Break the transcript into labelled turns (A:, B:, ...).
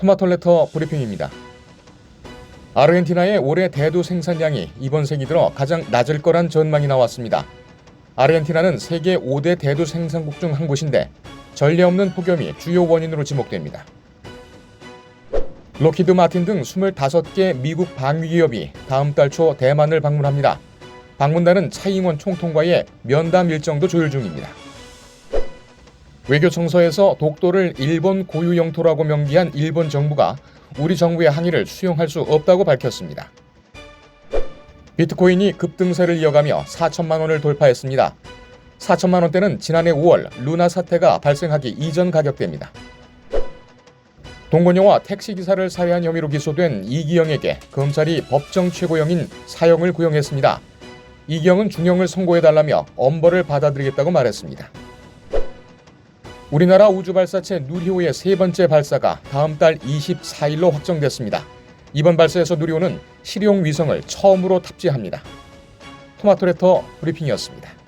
A: 토마톨레터 브리핑입니다. 아르헨티나의 올해 대두 생산량이 이번 세기 들어 가장 낮을 거란 전망이 나왔습니다. 아르헨티나는 세계 5대 대두 생산국 중 한 곳인데 전례 없는 폭염이 주요 원인으로 지목됩니다. 로키드 마틴 등 25개 미국 방위 기업이 다음 달 초 대만을 방문합니다. 방문단은 차잉원 총통과의 면담 일정도 조율 중입니다. 외교청서에서 독도를 일본 고유 영토라고 명기한 일본 정부가 우리 정부의 항의를 수용할 수 없다고 밝혔습니다. 비트코인이 급등세를 이어가며 4천만 원을 돌파했습니다. 4천만 원대는 지난해 5월 루나 사태가 발생하기 이전 가격대입니다. 동건영화 택시기사를 살해한 혐의로 기소된 이기영에게 검찰이 법정 최고형인 사형을 구형했습니다. 이기영은 중형을 선고해달라며 엄벌을 받아들이겠다고 말했습니다. 우리나라 우주발사체 누리호의 세 번째 발사가 다음 달 24일로 확정됐습니다. 이번 발사에서 누리호는 실용 위성을 처음으로 탑재합니다. 토마토레터 브리핑이었습니다.